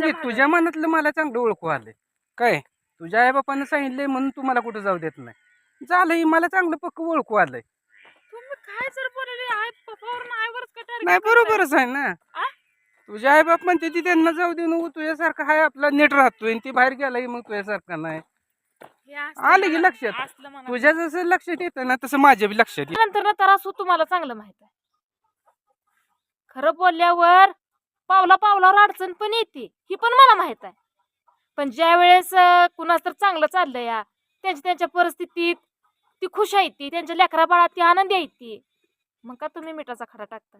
माझ्या तुझ्या मनातलं मला चांगलं ओळखू आलंय. काय? तुझ्या आई बापानं सांगितलंय म्हणून तू मला कुठं जाऊ देत नाही. झालं हे मला चांगलं पक्क ओळखू आलंय. काय बोलले आई आईवरच नाही? बरोबरच आहे ना? तुझ्या आई बाप म्हणते ती त्यांना जाऊ दे नको तुझ्यासारखा हाय आपला नीट राहतोय आणि ती बाहेर गेला की मग तुझ्यासारखा नाही. आलं की लक्षात. तुझ्या जसं लक्षात येतं ना तसं माझ्या बी लक्षात येतं. नंतर ना त्रास होतो तुम्हाला चांगलं माहीत आहे. खरं बोलल्यावर पावला पावलावर अडचण पण येते. ही पण मला माहीत आहे. पण ज्या वेळेस कुणास तर चांगलं चाललंय या त्यांच्या त्यांच्या परिस्थितीत ती खुश आहे ती त्यांच्या लेकरा बाळात ती आनंदी आहे ती. मग का तुम्ही मिठाचा खडा टाकता?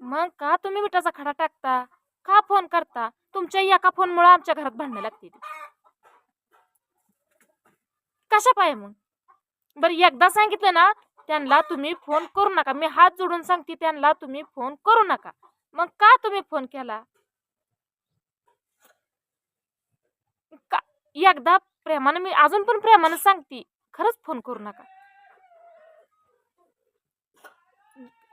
मग का तुम्ही मिठाचा खडा टाकता? का फोन करता? तुमच्या एका फोनमुळे आमच्या घरात भांडणं लागते कशा पाय मग? बरं एकदा सांगितलं ना त्यांना तुम्ही फोन करू नका. मी हात जोडून सांगते त्यांना तुम्ही फोन करू नका. मग का तुम्ही फोन केला? का? एकदा प्रेमानं मी अजून पण प्रेमानं सांगते खरंच फोन करू नका.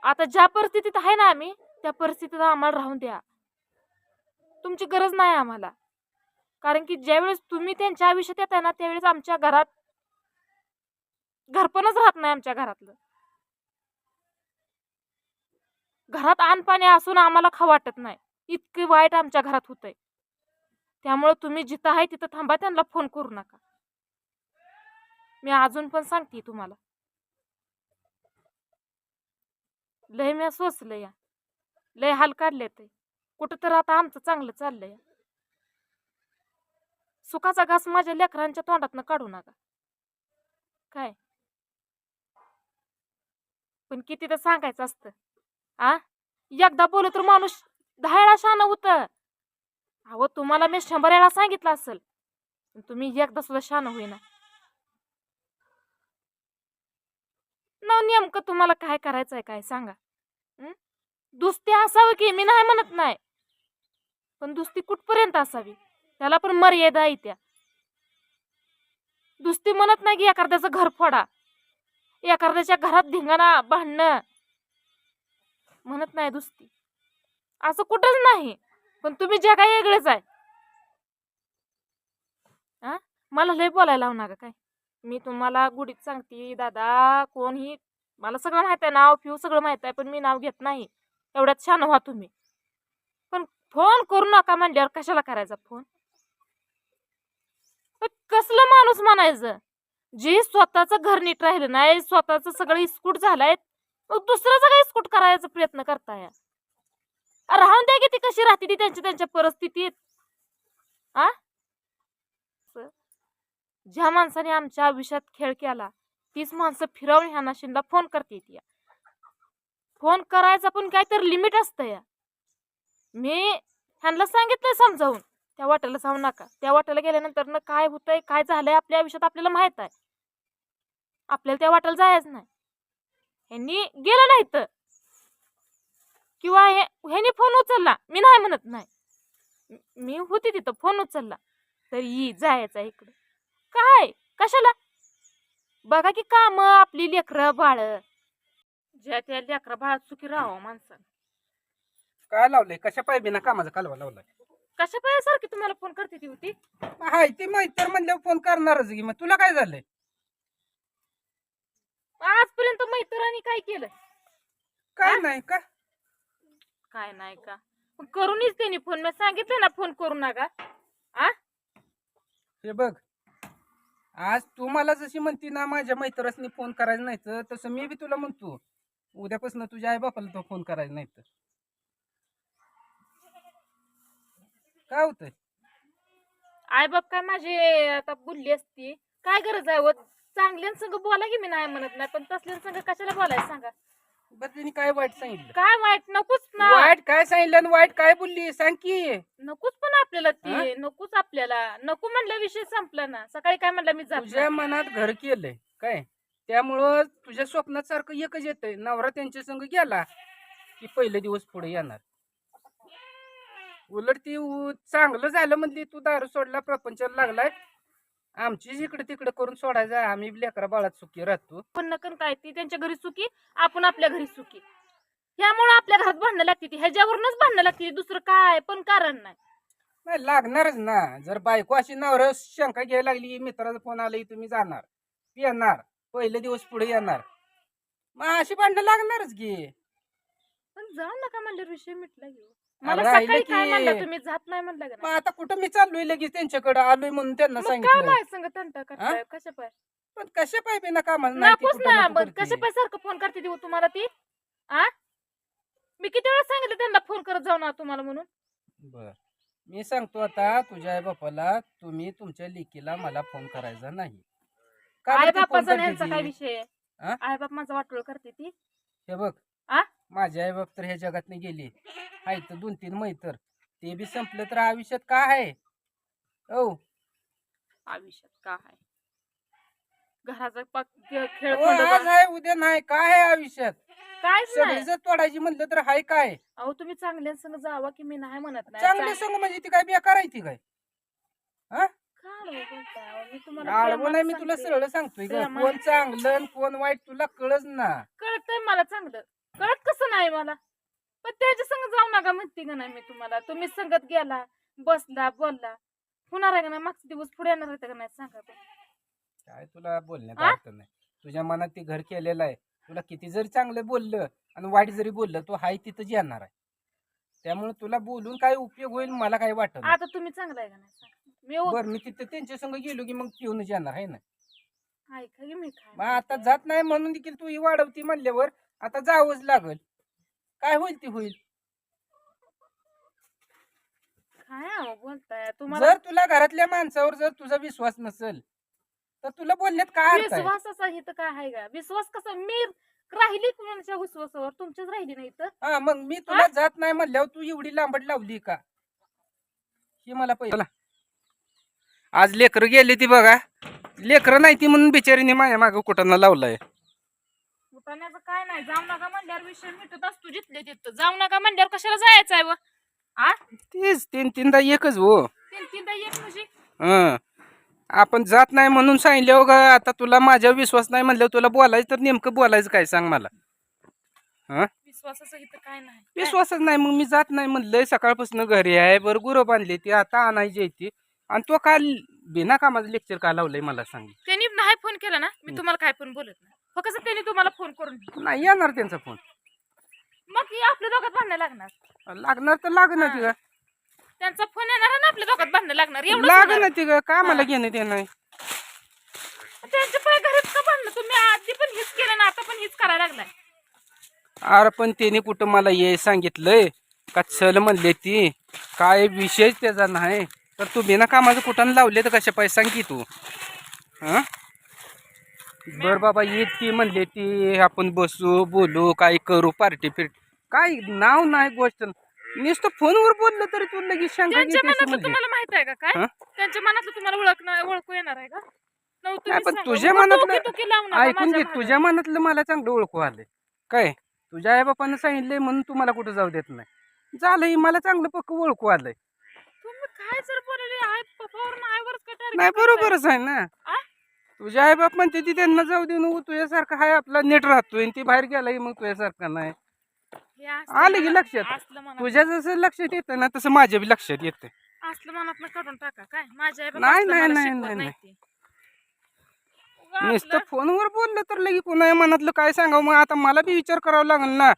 आता ज्या परिस्थितीत आहे ना आम्ही त्या परिस्थितीत आम्हाला राहून द्या. तुमची गरज नाही आम्हाला. कारण की ज्यावेळेस तुम्ही त्यांच्या आयुष्यात येताय ना त्यावेळेस आमच्या घरात घरपणच राहत नाही आमच्या घरातलं. घरात आणपाणी असून आम्हाला खा वाटत नाही. इतकी वाईट आमच्या घरात होतंय. त्यामुळे तुम्ही जिथं आहे तिथं थांबा त्यांना फोन करू नका. मी अजून पण सांगते तुम्हाला. लय मी सोचलं या. लय हाल काढले ते. कुठं तर आता आमचं चांगलं चाललंय सुखाचा घास माझ्या लेकरांच्या तोंडातनं काढू नका. काय? पण किती तर सांगायचं असतं. आ? एकदा बोल तर माणूस दहा वेळा शान होत. अहो तुम्हाला मी शंभर वेळा सांगितलं असेल. तुम्ही एकदा सुद्धा शान होईना. न नेमकं तुम्हाला काय करायचंय काय सांगा? हं? दुस्ती असावं की? मी नाही म्हणत नाही. पण दुस्ती कुठपर्यंत असावी? त्याला पण मर्यादा आहे त्या. दुस्ती म्हणत नाही की एखाद्याचं घर फोडा. एखाद्याच्या घरात धिंगाणा भांडणं म्हणत नाही दुसती असं कुठंच नाही. पण तुम्ही जे काही वेगळेच आहे. मला लय बोलायला लावू नका काय. मी तुम्हाला गुढीत सांगते दादा कोणही मला सगळं माहीत आहे नाव फिव सगळं माहीत आहे पण मी नाव घेत नाही. एवढ्यात छान व्हा तुम्ही. पण फोन करू नका म्हणल्यावर कशाला करायचा फोन? कसलं माणूस म्हणायचं? जे स्वतःचं घर नीट राहिलं नाही स्वतःचं सगळं इस्कूट झालंय मग दुसऱ्याचा काही इस्कूट करायचा प्रयत्न करताय. राहून द्या की ती कशी राहते ती त्यांच्या त्यांच्या परिस्थितीत. आ? ज्या माणसाने आमच्या आयुष्यात खेळ केला तीच माणसं फिरवून ह्या नाशिनला फोन करते ती. फोन करायचा पण काहीतरी लिमिट असतं या. मी ह्यांना सांगितलंय समजावून त्या वाट्याला जाऊ नका. त्या वाट्याला गेल्यानंतर काय होतंय काय झालंय आपल्या आयुष्यात आपल्याला माहीत आहे. आपल्याला त्या वाट्याला जायचं नाही. ह्यांनी गेलं नाही तर. किंवा हे ह्यानी फोन उचलला. मी नाही म्हणत नाही. म- होती तिथं फोन उचलला. तर ये जायचं इकडं. काय? कशाला? बघा की काम आपली लेकरं बाळ. ज्या त्या लेकरं बाळात सुखी राहावं माणसानं. काय लावलंय? कशा पाहिजे ना कामाचा कालवा लावलाय? कशा पाहिजे सारखी तुम्हाला फोन करते ती होती? हाय ती माहिती तर म्हणल्यावर फोन करणारच की. मग तुला काय झालंय? आजपर्यंत मैत्रिणी काय केलं? काय? नाही का? काय नाही का? मग करूनच त्यांनी फोन. मी सांगितलं ना फोन करू नका. आ हे बघ आज तू मला जशी म्हणती ना माझ्या मैत्रसनी फोन करायचं नाही तर तसं मी बी तुला म्हणतो उद्यापासून तुझ्या आई बापाला तो फोन करायचा नाही तर काय होतंय? आई बाप काय माझे आता बोलली असती. काय गरज आहे चांगल्यां बोला की मी नाही म्हणत नाही पण तसल्यां संग कशाला बोलायचं सांगा? बरं तिने काय वाईट सांगितलं? काय वाईट? नकोच ना. वाईट काय सांगितलं आणि वाईट काय बोलली? सांग की. नकोच पण आपल्याला? ती. नकोच आपल्याला. नको म्हणल्या विषय संपला ना. सकाळी काय म्हणलं? मी जात तुझ्या मनात घर केलंय. काय? त्यामुळं तुझ्या स्वप्नात सारखं एकच येतंय. नवरा त्यांच्या संग गेला की पहिले दिवस पुढे येणार. उलट ती उ- चांगलं झालं म्हणली तू दारू सोडला प्रपंचाला लागलाय. आमचीच इकडे तिकडे करून सोडायचा. आम्ही लेकरा बाळात सुखी राहतो. पण नकन काय ती त्यांच्या घरी सुखी आपण आपल्या घरी सुखी. ह्यामुळे आपल्या घरात भांडणं लागते ती ह्याच्यावरूनच भांडणं लागते दुसरं काय पण कारण नाही. नाही लागणारच ना. जर बायको अशी नवर शंका घ्यायला लागली मित्राचा फोन आला तुम्ही जाणार येणार पहिले दिवस पुढे येणार. मग अशी भांडणं लागणारच की. पण जाऊ नका म्हणलं विषय मिटला घेऊ मला राहिलं सकाळी काय की- म्हणलं तुम्ही? जात नाही म्हणलं का मग नाही? आता कुठं मी चाललोय लगेच त्यांच्याकडे? आलोय म्हणून त्यांना मग सांगितलं माहीत संग तंटा करताय? कशा पाय पण कशा पाहिजे ना कामाला नाही ती नापूस कुठं ना नको बरं. करते. कशा पाय सारखं फोन करते देऊ तुम्हाला ती? आ? मी किती वेळा सांगितलं त्यांना फोन करत जाऊ ना तुम्हाला म्हणून? बर. मी सांगतो आता तुझ्या आई बापाला तुम्ही तुमच्या लेकीला मला फोन करायचा नाही. का बरं आई ती फोन बापाचा करते ह्यांचा ती? काय विषय? आ? आई बाप माझा वाटोळ करते ती? हे बघ. आ? माझी आई बाप तर ह्या जगात नाही गेली. आहे तर दोन तीन मैतर. ते बी संपलं तर आयुष्यात काय आहे? हो आयुष्यात काय आहे? घराचा खे- खेळ आज. आहे उद्या नाही. काय आहे आयुष्यात? सगळी नाही. जर तोडायची म्हणलं तर हाय काय? अहो तुम्ही चांगल्यासंग जावा की मी नाही म्हणत नाही. चांगले चांग- संग म्हणजे ती काय बेकार आहे ती काय? का आडवं बोलताय अहो? मी तुम्हाला आडवं नाही मी प्रेमानं तुला सांगते. सरळ सांगतोय ग. प्रेमानं. कोण चांगलं आणि कोण वाईट तुला कळच ना. कळतंय मला चांगलं. कळत कसं नाही मला पण त्याच्या संग जाऊ नका म्हणते का नाही मी तुम्हाला तुम्ही संगत गेला बसला बोलला होणार आहे का नाही मागचे दिवस पुढे येणार आहे का नाही सांगा बरं. काय तुला बोलण्यात आ? अर्थ नाही तुझ्या मनात ते घर केलेलं आहे तुला किती जरी चांगलं बोललं आणि वाईट जरी बोललं तो हाय तिथंच येणार आहे त्यामुळे तुला बोलून काय उपयोग होईल मला काही वाटत नाही. आता तुम्ही चांगला आहे का नाही सांगा. मी ओ- बरं मी तिथं त्यांच्या संग गेलो की मग पिऊनच येणार आहे ना ऐका की मी काय आता. जात नाही म्हणून देखील तू ही वाढवती म्हणल्यावर आता जावंच लागल. काय होईल ती होईल. काय अहो बोलताय? तुम्हाला जर तुला घरातल्या माणसावर जर तुझा विश्वास नसेल तर तुला बोलण्यात काय अर्थ आहे? विश्वासाचा इथं काय आहे का विश्वास कसा? मी राहिली कुणाच्या विश्वासावर? तुमच्याच राहिली नाही तर हा मग मी तुला जात नाही म्हणल्यावर तू एवढी लांबट लावली का? ही मला पहिला आज लेकरं गेली ती बघा. लेकरं नाही ती म्हणून बिचारीने माझ्या मागं कुठांना लावलाय. उठाण्याचं काय नाही. जाऊ नका म्हणल्यावर विषय मिटत असतो जिथले तिथं. जाऊ नका म्हणल्यावर कशाला जायचं आहे व? आ? तेच तीन तीनदा एकच हो. तीन तीनदा म्हणजे हं. आपण जात नाही म्हणून सांगितल्यावर ग. आता तुला माझ्यावर विश्वास नाही म्हणल्यावर तुला बोलायचं तर नेमकं बोलायचं काय सांग मला? हं? विश्वासाचं इथं काय नाही. विश्वासच नाही. मग मी जात नाही म्हणलंय. सकाळपासून घरी आहे. बरं गुरं बांधली ती. आता आणायची आहे ती. आणि तो काल बिना कामाचं लेक्चर का लावलंय मला सांग. त्यांनी नाही फोन केला ना? मी तुम्हाला काय पण बोलत नाही. फक्त त्यांनी तुम्हाला फोन करून दिला. नाही येणार त्यांचा फोन मग हे आपल्या दोघात भांडणं लागणार. लागणार तर लागणार ती का त्यांचा फोन येणार आणि आपल्या दोघात भांडणं लागणार. एवढं लागणार ती का का मला घेणं ते नाही. त्यांच्या पाय घरात का भांडणं? तुम्ही आधी पण हेच केलं ना आता पण हेच करायला लागलाय. अरे पण त्याने कुठं मला ये सांगितलंय? का चल म्हणले ती. काय विषयच त्याचा नाही. तर तू बिना कामाचं कुठं लावले तर कशा पैसे सांग की तू. हा? बर बाबा येत ती म्हणले ती आपण बसू बोलू काय करू पार्टी फिट काय नाव नाही गोष्ट नुसतं फोनवर बोललं तरी तू लगेच शंका त्यांच्या घेते असं मनातलं म्हणले तुम्हाला माहीत आहे का काय हं? त्यांच्या मनातलं तुम्हाला ओळख ओळखू येणार आहे का नव्ह तुम्ही नाही, पण सांगा. तुझ्या मनातलं- डोकेदुखी लावू नका ऐकून माझ्या घे. तुझ्या मनातलं मला चांगलं ओळखू आलंय काय तुझ्या आई बापानं सांगितलंय म्हणून तुम्हाला कुठं जाऊ देत नाही झालं हे मला चांगलं पक्क ओळखू आलंय तुम्ही काय बोलले पप्पावर नाही? बरोबरच आहे ना आ? तुझ्या आई बाप म्हणते ती त्यांना जाऊ दे नको तुझ्यासारखा हाय आपला नीट राहतोय आणि ती बाहेर गेला की मग तुझ्यासारखा नाही. आलं की लक्षात. तुझ्या जसं लक्षात येतं ना तसं माझ्या बी लक्षात येतं असलं मनात काढून टाका. काय? माझ्या आई नाही, नाही, नाही, नाही, नाही. नुसतं फोनवर बोललं तर लगे पुन्हा मनातलं काय सांगावं? मग आता मला बी विचार करावा लागेल ना.